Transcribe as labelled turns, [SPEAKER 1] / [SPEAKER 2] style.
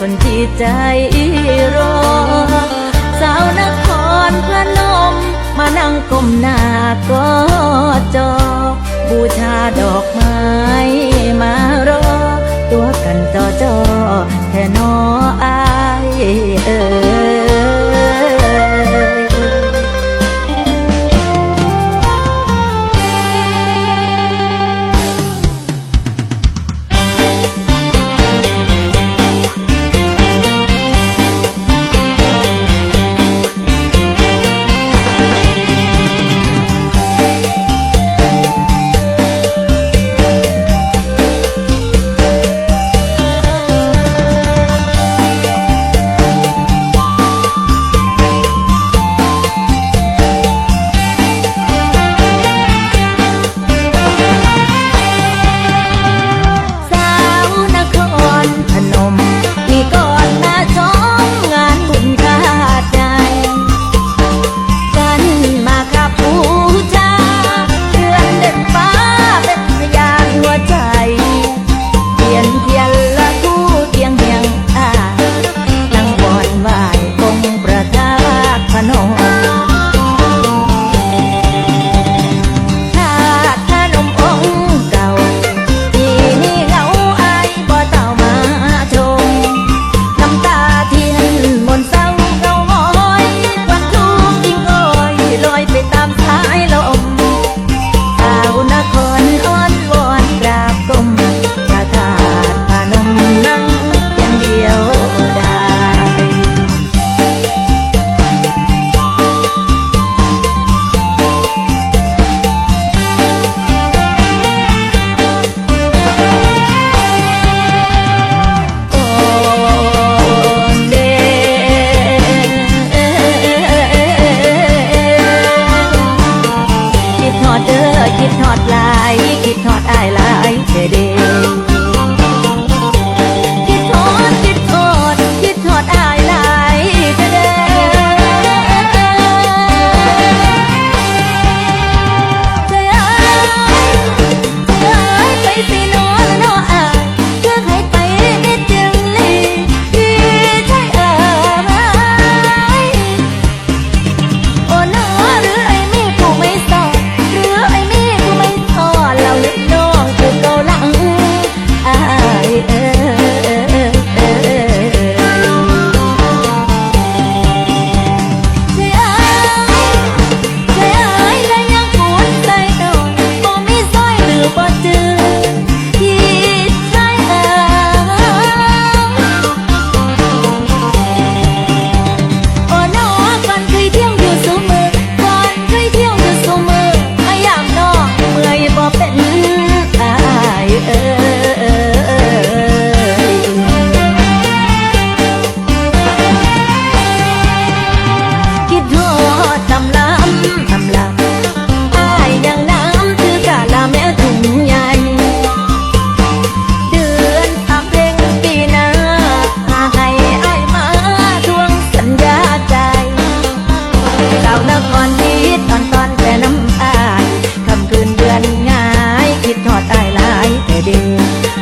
[SPEAKER 1] คนที่ใจรอ สาวนครพระนม มานั่งก้มหน้าก็จอ บูชาดอกไม้มารอ ตัวกันจอจอแค่นออย คิดทอดอายละ คิดทอดตายหลายแต่เดือ